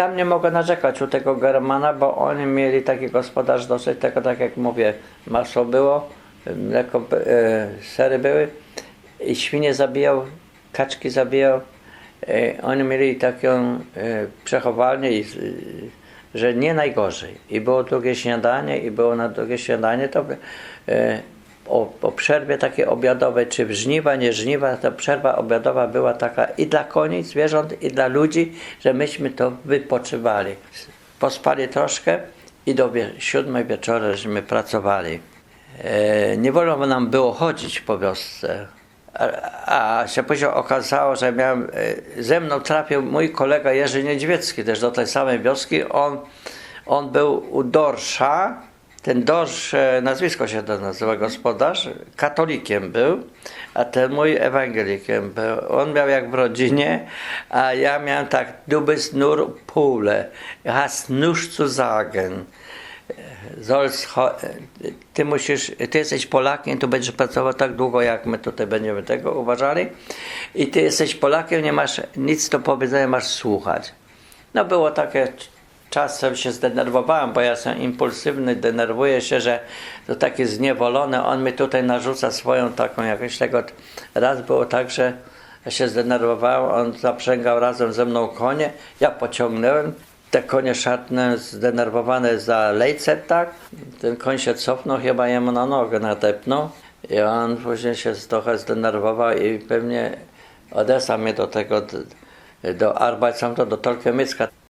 tam nie mogę narzekać u tego Germana, bo oni mieli taki gospodarz dosyć tego, tak jak mówię, masło było, mleko, e, sery były i świnie zabijał, kaczki zabijał. E, oni mieli taką e, przechowalnię, i, że nie najgorzej. I było drugie śniadanie, i było na drugie śniadanie, to e, o, o przerwie takiej obiadowej, czy w żniwa, nie żniwa, ta przerwa obiadowa była taka i dla koni, zwierząt, i dla ludzi, że myśmy to wypoczywali. Pospali troszkę i do wie, siódmej wieczora żeśmy pracowali. E, nie wolno nam było chodzić po wiosce. A, a się później okazało, że miałem, e, ze mną trafił mój kolega Jerzy Niedźwiecki, też do tej samej wioski. On, on był u Dorsza, ten Dorsz, e, nazwisko się to nazywa gospodarz, katolikiem był, a ten mój ewangelikiem był. On miał jak w rodzinie, a ja miałem tak, du bist nur Pole, hast nichts zu sagen sollst, cho- ty musisz, ty jesteś Polakiem, tu będziesz pracował tak długo, jak my tutaj będziemy tego uważali i ty jesteś Polakiem, nie masz nic do powiedzenia, masz słuchać. No było takie, czasem się zdenerwowałem, bo ja jestem impulsywny, denerwuję się, że to taki zniewolony, on mi tutaj narzuca swoją taką jakąś tego, raz było tak, że ja się zdenerwowałem, on zaprzęgał razem ze mną konie, ja pociągnąłem, te konie szatne, zdenerwowane za lejce, tak? Ten koń się cofnął, chyba jemu na nogę natepnął. I on później się trochę zdenerwował i pewnie odesłał mnie do tego, do Arbeitsamta, do Tolkiemicka.